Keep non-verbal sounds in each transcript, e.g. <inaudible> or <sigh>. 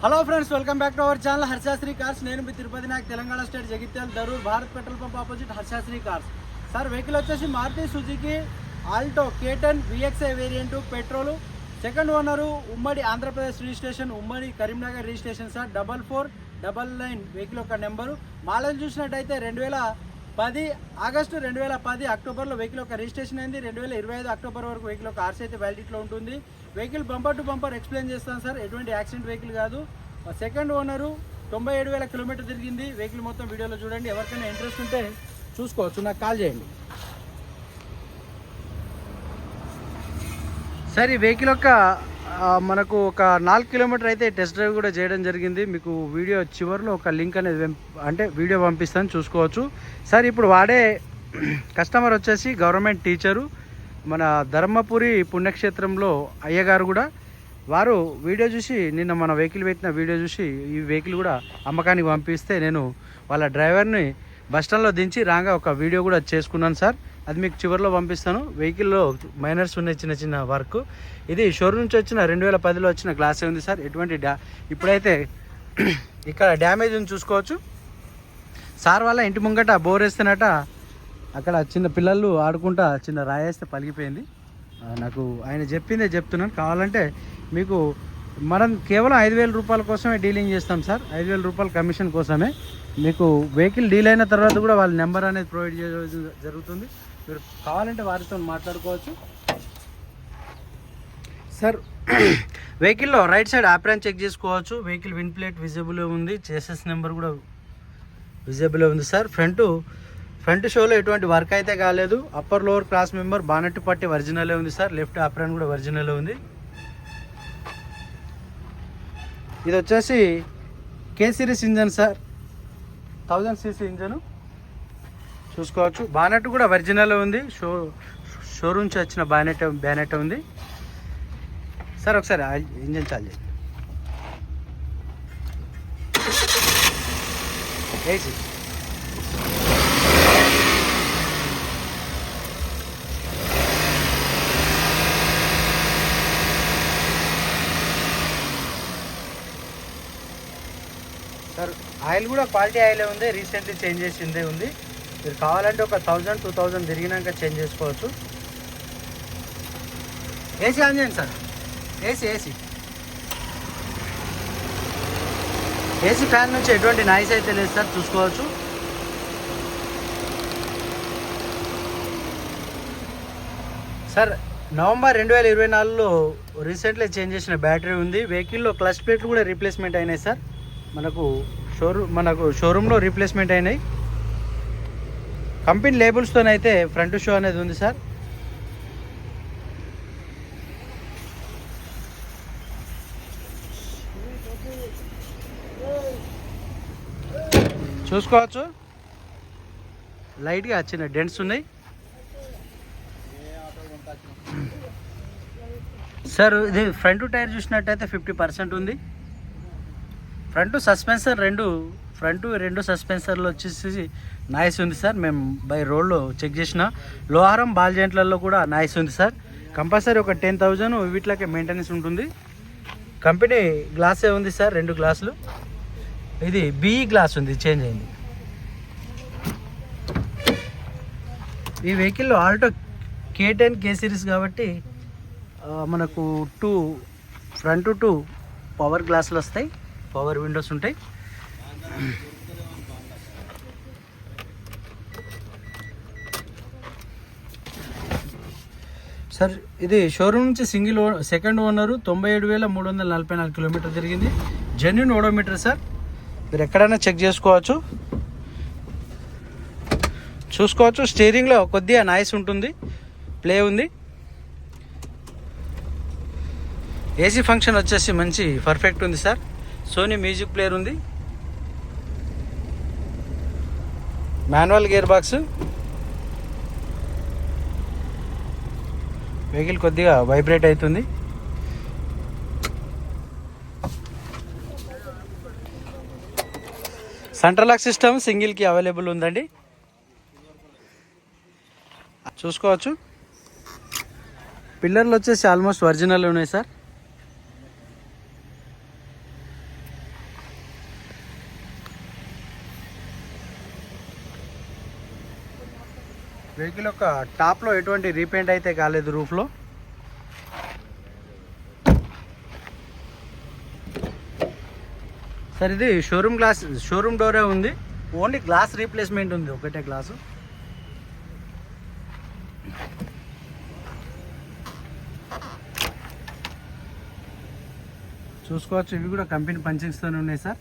Hello friends welcome back to our channel Harshasri cars నేను మీ తిరుపతి నాకు Telangana state Jagtial Darur Bharat petrol pump opposite Harshasri cars sir vehicle వచ్చేసి Maruti Suzuki Alto K ten VXI variant petrol second owner ఉమ్మడి Andhra Pradesh registration ఉమ్మడి Karimnagar registration sir double four double nine vehicle యొక్క number model చూసినట్టయితే రెండు వేల పది August రెండు వేల పది అక్టోబర్లో వెహికల్ యొక్క రిజిస్ట్రేషన్ అయింది. రెండు వేల ఇరవై ఐదు అక్టోబర్ వరకు వెహికల్ యొక్క ఆర్సీ అయితే వ్యాలిడిటీలో ఉంటుంది. Vehicle bumper to bumper explain చేస్తాను సార్. ఎటువంటి యాక్సిడెంట్ వెహికల్ కాదు. సెకండ్ ఓనరు తొంభై ఏడు వేల కిలోమీటర్ తిరిగింది. వెహికల్ మొత్తం వీడియోలో చూడండి. ఎవరికైనా ఇంట్రెస్ట్ ఉంటే చూసుకోవచ్చు. నాకు కాల్ చేయండి. సార్ ఈ వెహికల్ యొక్క మనకు ఒక నాలుగు కిలోమీటర్ అయితే టెస్ట్ డ్రైవ్ కూడా చేయడం జరిగింది. మీకు వీడియో చివరిలో ఒక లింక్ అనేది అంటే వీడియో పంపిస్తాను చూసుకోవచ్చు. సార్ ఇప్పుడు వాడే కస్టమర్ వచ్చేసి గవర్నమెంట్ టీచరు మన ధర్మపురి పుణ్యక్షేత్రంలో అయ్యగారు కూడా. వారు వీడియో చూసి నిన్న మన వెహికల్ పెట్టిన వీడియో చూసి ఈ వెహికల్ కూడా అమ్మకానికి పంపిస్తే నేను వాళ్ళ డ్రైవర్ని బస్ స్టాండ్లో దించి రాగా ఒక వీడియో కూడా చేసుకున్నాను సార్. అది మీకు చివరిలో పంపిస్తాను. వెహికల్లో మైనర్స్ ఉన్నాయి చిన్న చిన్న వర్క్. ఇది షోరూమ్ నుంచి వచ్చిన రెండు వేల పదిలో వచ్చిన గ్లాసే ఉంది సార్. ఎటువంటి డ్యా ఇప్పుడైతే <clears throat> ఇక్కడ డ్యామేజ్ ఉంది చూసుకోవచ్చు. సార్ వాళ్ళ ఇంటి ముంగట బోర్ వేస్తేనట అక్కడ చిన్న పిల్లలు ఆడుకుంటా చిన్న రాయేస్తే పలిగిపోయింది. నాకు ఆయన చెప్పిందే చెప్తున్నాను. కావాలంటే మీకు మనం కేవలం ఐదు వేల రూపాయల కోసమే డీలింగ్ చేస్తాం సార్. ఐదు వేల రూపాయల కమిషన్ కోసమే. మీకు వెహికల్ డీల్ అయిన తర్వాత కూడా వాళ్ళ నెంబర్ అనేది ప్రొవైడ్ చేయడం జరుగుతుంది. మీరు కావాలంటే వారితో మాట్లాడుకోవచ్చు. సార్ <clears throat> వెహికల్లో రైట్ సైడ్ ఆప్రాన్ చెక్ చేసుకోవచ్చు. వెహికల్ విన్ ప్లేట్ విజిబుల్ ఉంది. చేసెస్ నెంబర్ కూడా విజిబుల్ ఉంది సార్. ఫ్రంట్ ఫ్రంట్ షోలో ఎటువంటి వర్క్ అయితే కాలేదు. Upper lower cross member bonnet పట్టి ఒరిజినలే ఉంది సార్. లెఫ్ట్ ఆప్రాన్ కూడా ఒరిజినలే ఉంది. ఇది వచ్చేసి K series engine sir. Thousand CC engine. చూసుకోవచ్చు. బానెట్ కూడా ఒరిజినల్ ఉంది. షో షోరూమ్ నుంచి వచ్చిన బానెట్ బ్యానెట్ ఉంది. సార్ ఒకసారి ఇంజన్ చాలు చేయండి. ఏసీ సార్ ఆయిల్ కూడా క్వాలిటీ ఆయిలే ఉంది. రీసెంట్లీ చేంజ్ చేసిందే ఉంది. మీరు కావాలంటే ఒక థౌజండ్ టూ థౌజండ్ తిరిగినాక చేంజ్ చేసుకోవచ్చు. ఏసీ ఆన్ చేయండి sir. AC AC. AC fan నుంచి ఎటువంటి నాయిస్ అయితే లేదు సార్ చూసుకోవచ్చు. సార్ నవంబర్ రెండు వేల ఇరవై నాలుగులో రీసెంట్లీ చేంజ్ చేసిన బ్యాటరీ ఉంది. వెహికల్లో క్లచ్ ప్లేట్లు కూడా రీప్లేస్మెంట్ అయినాయి సార్. మనకు షోరూమ్ మనకు షోరూంలో రీప్లేస్మెంట్ అయినాయి. కంపెనీ లేబుల్స్తోనైతే ఫ్రంట్ షో అనేది ఉంది సార్. చూసుకోవచ్చు. లైట్గా వచ్చిన డెంట్స్ ఉన్నాయి. సార్ ఇది ఫ్రంట్ టైర్ చూసినట్టయితే ఫిఫ్టీ పర్సెంట్ ఉంది. ఫ్రంట్ సస్పెన్సర్ రెండు ఫ్రంట్ రెండు సస్పెన్సర్లు వచ్చేసి నాయిస్ ఉంది సార్. మేము బై రోడ్లో చెక్ చేసిన. లోహారం బాల్ జాయింట్లలో కూడా నాయిస్ ఉంది సార్. కంపల్సరీ ఒక టెన్ థౌజండ్ వీటిలోకే మెయింటెనెన్స్ ఉంటుంది. కంపెనీ గ్లాసే ఉంది సార్ రెండు గ్లాసులు. ఇది బిఈ గ్లాస్ ఉంది చేంజ్ అయింది. ఈ వెహికల్లో Alto K ten K series కాబట్టి మనకు టూ ఫ్రంట్ టూ పవర్ గ్లాసులు వస్తాయి. పవర్ విండోస్ ఉంటాయి. సార్ ఇది షోరూమ్ నుంచి సింగిల్ ఓ సెకండ్ ఓనరు తొంభై ఏడు వేల మూడు వందల నలభై నాలుగు కిలోమీటర్ తిరిగింది. Genuine odometer sir. మీరు ఎక్కడైనా చెక్ చేసుకోవచ్చు. చూసుకోవచ్చు స్టీరింగ్లో కొద్దిగా నాయిస్ ఉంటుంది. ప్లే ఉంది. ఏసీ ఫంక్షన్ వచ్చేసి మంచి పర్ఫెక్ట్ ఉంది సార్. సోనీ మ్యూజిక్ ప్లేయర్ ఉంది. మాన్యువల్ గేర్ బాక్స్ వెహికల్ కొద్దిగా వైబ్రేట్ అవుతుంది. సెంట్రలాక్ లాక్ సిస్టమ్ సింగిల్కి అవైలబుల్ ఉందండి. చూసుకోవచ్చు. పిల్లర్లు వచ్చేసి ఆల్మోస్ట్ ఒరిజినల్ ఉన్నాయి సార్. వెహికల్ యొక్క టాప్లో ఎటువంటి రీపెయింట్ అయితే కాలేదు రూఫ్లో సార్ ఇది షోరూమ్ గ్లాస్ షోరూమ్ డోరే ఉంది. ఓన్లీ గ్లాస్ రీప్లేస్మెంట్ ఉంది ఒకటే గ్లాసు చూసుకోవచ్చు ఇవి కూడా కంపెనీ పంచింగ్స్తోనే ఉన్నాయి సార్.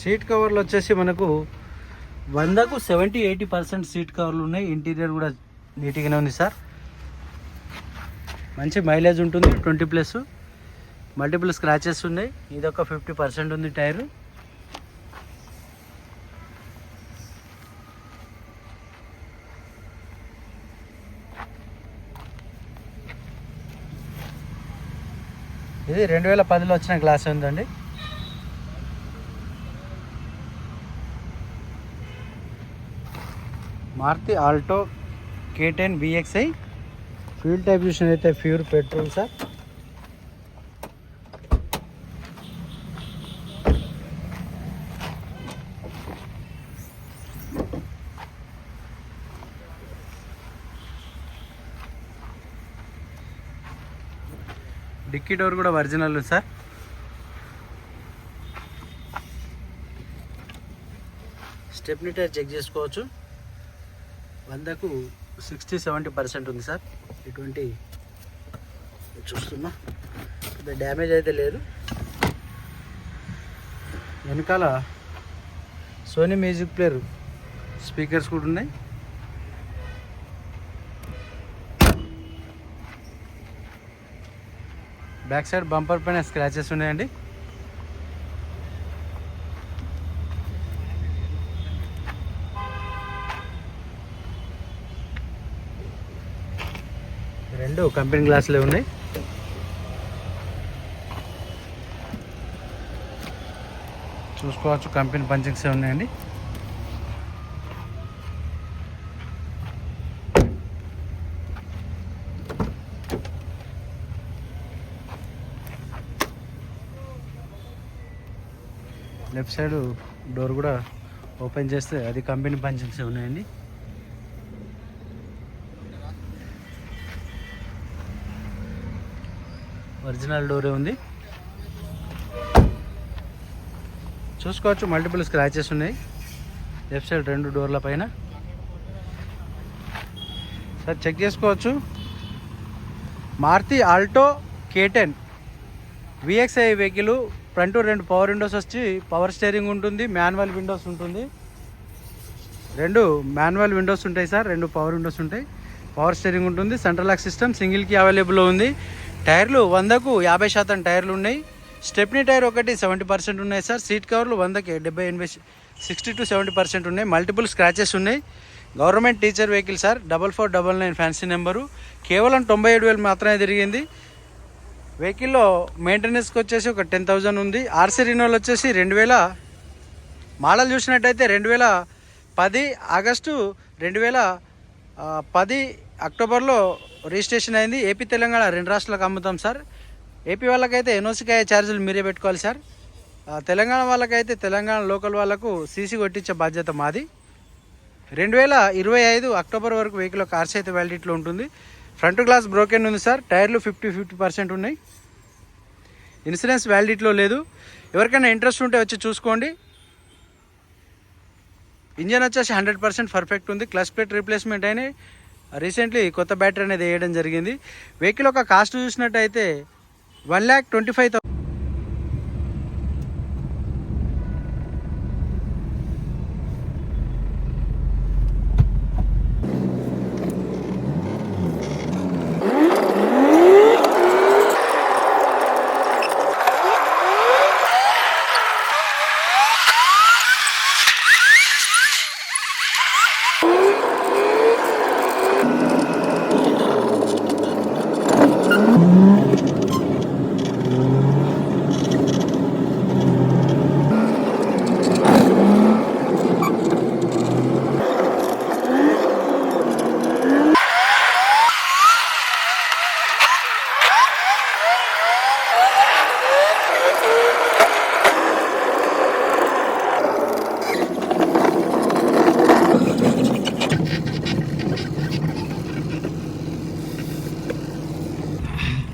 సీట్ కవర్లు వచ్చేసి మనకు వందకు సెవెంటీ ఎయిటీ పర్సెంట్ సీట్ కవర్లు ఉన్నాయి. ఇంటీరియర్ కూడా నీట్గానే ఉంది సార్. మంచి మైలేజ్ ఉంటుంది. Twenty plus. మల్టిపుల్ స్క్రాచెస్ ఉన్నాయి. ఇది ఒక ఫిఫ్టీ పర్సెంట్ ఉంది టైరు. ఇది రెండు వేల పదిలో వచ్చిన గ్లాస్ ఉందండి. Maruti Alto K ten BXI fuel type చూసినైతే pure petrol sir dickey door కూడా original sir stepney tyre check చేసుకోవచ్చు. వందకు సిక్స్టీ సెవెంటీ పర్సెంట్ ఉంది సార్. ఇటువంటి చూస్తున్నా. పెద్ద డ్యామేజ్ అయితే లేదు. వెనకాల సోనీ మ్యూజిక్ ప్లేయర్ స్పీకర్స్ కూడా ఉన్నాయి. బ్యాక్ సైడ్ బంపర్ పైన స్క్రాచెస్ ఉన్నాయండి. రెండు కంపెనీ గ్లాసులే ఉన్నాయి. చూసుకోవచ్చు కంపెనీ పంచింగ్స్ ఉన్నాయండి. లెఫ్ట్ సైడ్ డోర్ కూడా ఓపెన్ చేస్తే అది కంపెనీ పంచింగ్స్ ఉన్నాయండి. ఒరిజినల్ డోరే ఉంది. చూసుకోవచ్చు మల్టిపుల్ స్క్రాచెస్ ఉన్నాయి. లెఫ్ట్ సైడ్ రెండు డోర్ల పైన. సార్ చెక్ చేసుకోవచ్చు. Maruti Alto K ten VXI vehicle front రెండు పవర్ విండోస్ వచ్చి పవర్ స్టీరింగ్ ఉంటుంది మాన్యువల్ విండోస్ ఉంటుంది. రెండు మాన్యువల్ విండోస్ ఉంటాయి సార్ రెండు పవర్ విండోస్ ఉంటాయి. పవర్ స్టీరింగ్ ఉంటుంది సెంట్రల్ లాక్ సిస్టమ్ సింగిల్కి అవైలబుల్లో ఉంది. టైర్లు వందకు యాభై శాతం టైర్లు ఉన్నాయి. స్టెప్నీ టైర్ ఒకటి సెవెంటీ పర్సెంట్ ఉన్నాయి సార్. సీట్ కవర్లు వందకి డెబ్బై ఎనభై సిక్స్టీ టు సెవెంటీ పర్సెంట్ ఉన్నాయి. మల్టిపుల్ స్క్రాచెస్ ఉన్నాయి. Government teacher vehicle sir. Double four double nine fancy number. కేవలం తొంభై ఏడు వేలు మాత్రమే తిరిగింది. వెహికల్లో మెయింటెనెన్స్కి వచ్చేసి ఒక టెన్ థౌజండ్ ఉంది. ఆర్సీ రినోల్ వచ్చేసి రెండు వేల మోడల్ చూసినట్టయితే రెండు వేల పది ఆగస్టు రెండు వేల పది అక్టోబర్లో రిజిస్ట్రేషన్ అయింది. ఏపీ తెలంగాణ రెండు రాష్ట్రాలకు అమ్ముతాం సార్. ఏపీ వాళ్ళకైతే ఎన్ఓసికాయ ఛార్జీలు మీరే పెట్టుకోవాలి సార్. తెలంగాణ వాళ్ళకైతే తెలంగాణ లోకల్ వాళ్ళకు సీసీ కొట్టించే బాధ్యత మాది. రెండు వేల ఇరవై ఐదు అక్టోబర్ వరకు వెహికల్ కార్స్ అయితే వ్యాలిడిటీలో ఉంటుంది. ఫ్రంట్ గ్లాస్ బ్రోకెన్ ఉంది సార్. టైర్లు ఫిఫ్టీ ఫిఫ్టీ పర్సెంట్ ఉన్నాయి. ఇన్సూరెన్స్ వ్యాలిడిటీలో లేదు. ఎవరికైనా ఇంట్రెస్ట్ ఉంటే వచ్చి చూసుకోండి. ఇంజన్ వచ్చేసి హండ్రెడ్ పర్సెంట్ పర్ఫెక్ట్ ఉంది. క్లచ్ ప్లేట్ రీప్లేస్మెంట్ అయినాయి. రీసెంట్లీ కొత్త బ్యాటరీ అనేది వేయడం జరిగింది. వెహికల్ ఒక కాస్ట్ చూసినట్టయితే వన్ ల్యాక్ ట్వంటీ ఫైవ్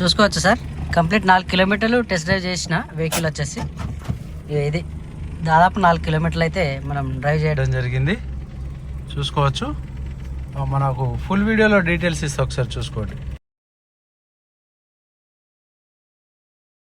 చూసుకోవచ్చు సార్. కంప్లీట్ నాలుగు కిలోమీటర్లు టెస్ట్ డ్రైవ్ చేసిన వెహికల్ వచ్చేసి ఇది. దాదాపు నాలుగు కిలోమీటర్లు అయితే మనం డ్రైవ్ చేయడం జరిగింది. చూసుకోవచ్చు. మనకు ఫుల్ వీడియోలో డీటెయిల్స్ ఇస్తే ఒకసారి చూసుకోండి.